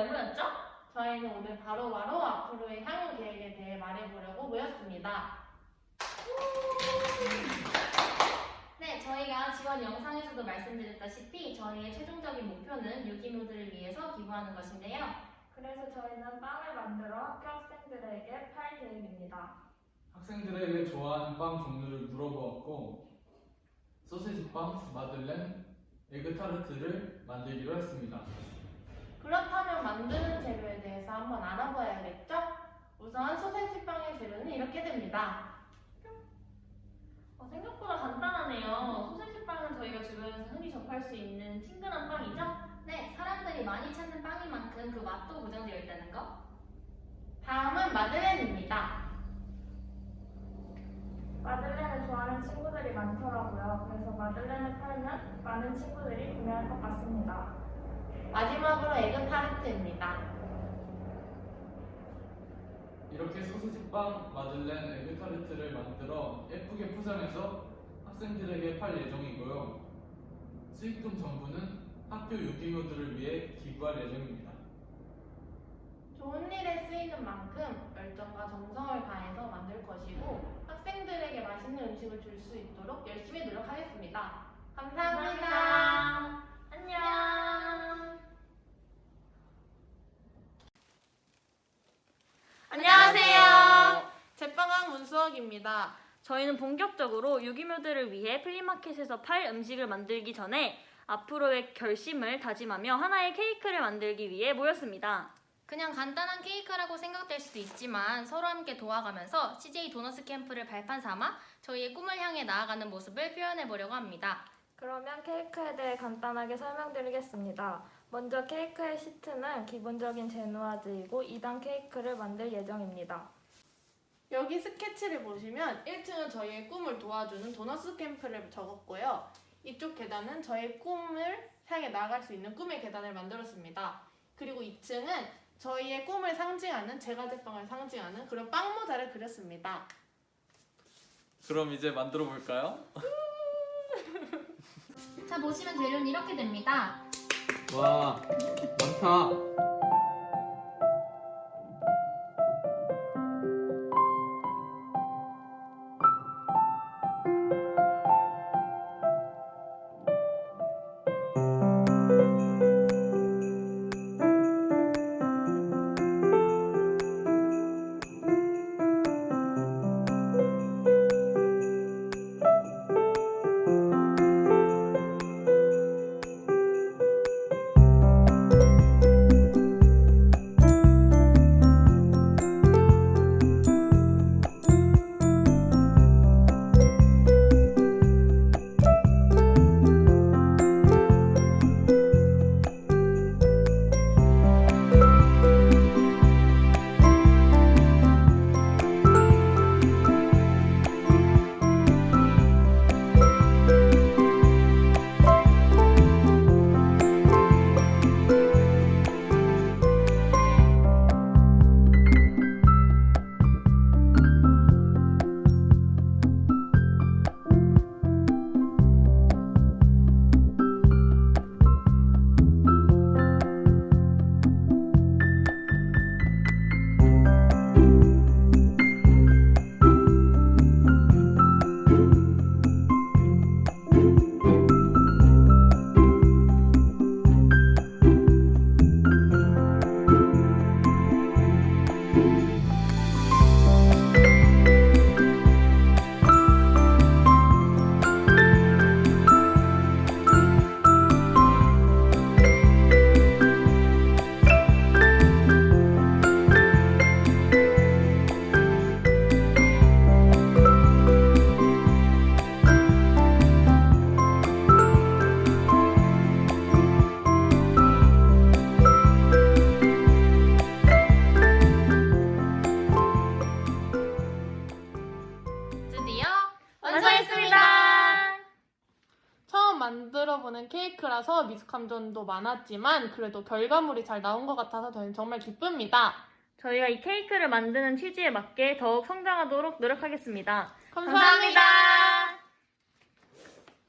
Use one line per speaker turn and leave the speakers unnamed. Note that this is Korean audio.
왜 모였죠?
저희는 오늘 바로 바로 앞으로의 향후 계획에 대해 말해보려고 모였습니다.
네, 저희가 지원 영상에서도 말씀드렸다시피 저희의 최종적인 목표는 유기묘들을 위해서 기부하는 것인데요.
그래서 저희는 빵을 만들어 학교 학생들에게 팔 계획입니다.
학생들에게 좋아하는 빵 종류를 물어보았고 소세지 빵, 마들렌, 에그타르트를 만들기로 했습니다.
그렇다면 만드는 재료에 대해서 한번 알아봐야겠죠? 우선 소세지빵의 재료는 이렇게 됩니다.
어, 생각보다 간단하네요. 소세지빵은 저희가 주변에서 흔히 접할 수 있는 친근한 빵이죠? 네, 사람들이 많이 찾는 빵인 만큼 그 맛도 보장되어 있다는 거.
다음은 마들렌입니다.
마들렌을 좋아하는 친구들이 많더라고요. 그래서 마들렌을 팔면 많은 친구들이 구매할 것 같습니다.
마지막으로 에그 타르트입니다.
이렇게 소세지빵, 마들렌, 에그타르트를 만들어 예쁘게 포장해서 학생들에게 팔 예정이고요. 수익금 전부는 학교 유기묘들을 위해 기부할 예정입니다.
좋은 일에 쓰이는 만큼 열정과 정성을 다해서 만들 것이고 학생들에게 맛있는 음식을 줄 수 있도록 열심히 노력하겠습니다. 감사합니다.
안녕.
안녕하세요. 문수옥입니다.
저희는 본격적으로 유기묘들을 위해 플리마켓에서 팔 음식을 만들기 전에 앞으로의 결심을 다짐하며 하나의 케이크를 만들기 위해 모였습니다.
그냥 간단한 케이크라고 생각될 수도 있지만 서로 함께 도와가면서 CJ 도너스 캠프를 발판 삼아 저희의 꿈을 향해 나아가는 모습을 표현해 보려고 합니다.
그러면 케이크에 대해 간단하게 설명드리겠습니다. 먼저 케이크의 시트는 기본적인 제누아즈이고 2단 케이크를 만들 예정입니다.
여기 스케치를 보시면 1층은 저희의 꿈을 도와주는 도너스 캠프를 적었고요. 이쪽 계단은 저의 꿈을 향해 나아갈 수 있는 꿈의 계단을 만들었습니다. 그리고 2층은 저희의 꿈을 상징하는 제과제빵을 상징하는 그런 빵 모자를 그렸습니다.
그럼 이제 만들어 볼까요?
자 보시면 재료는 이렇게 됩니다.
와, 많다.
완성했습니다.
처음 만들어보는 케이크라서 미숙함정도 많았지만 그래도 결과물이 잘 나온 것 같아서 저는 정말 기쁩니다.
저희가 이 케이크를 만드는 취지에 맞게 더욱 성장하도록 노력하겠습니다.
감사합니다.